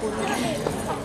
พูดนา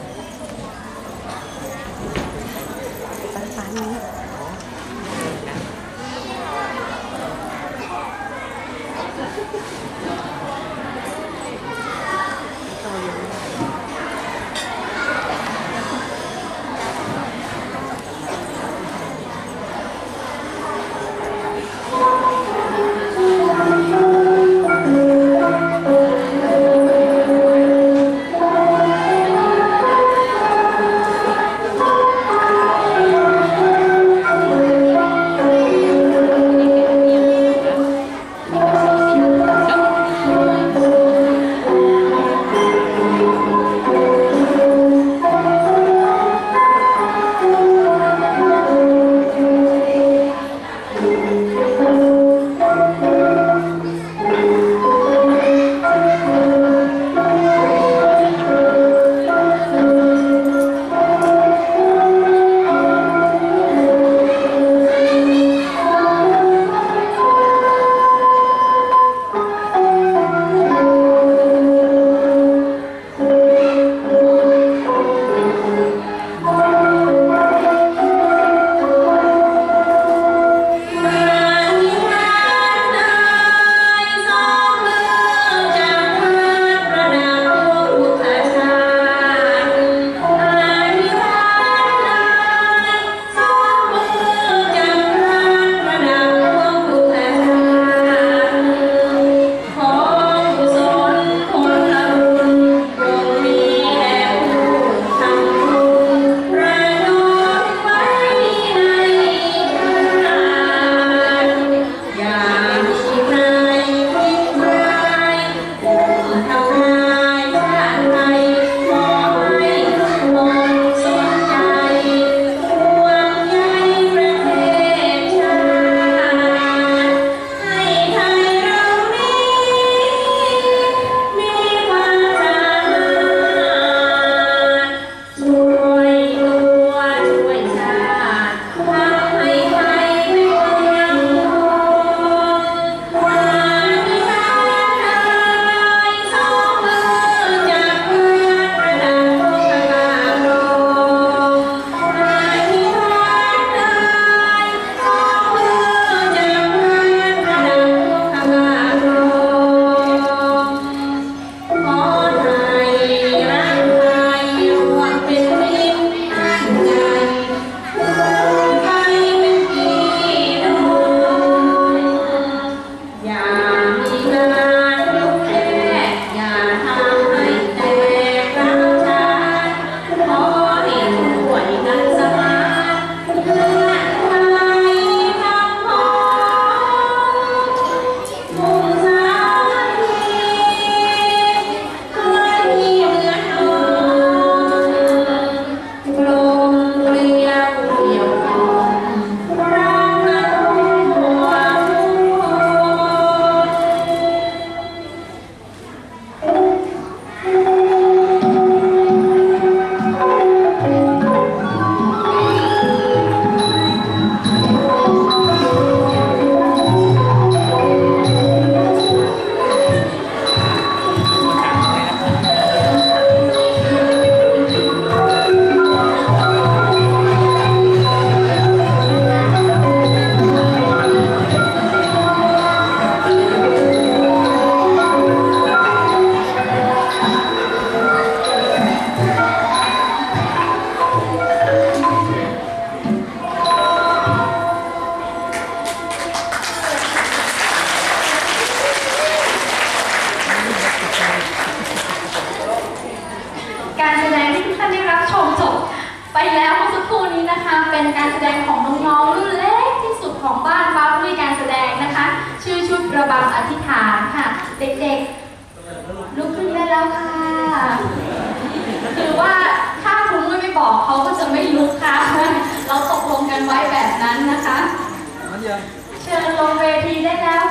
ไปแล้วเมื่อสักครู่นี้นะคะ เป็นการแสดงของน้องๆรุ่นเล็กที่สุดของบ้านฟ้าด้วยการแสดงนะคะ ชื่อชุดระบำอธิษฐานค่ะ เด็กๆลุกขึ้นได้แล้วค่ะคือว่าถ้าครูไม่บอกเขาก็จะไม่ลุกค่ะเราตกลงกันไว้แบบนั้นนะคะ เชิญลงเวทีได้แล้ว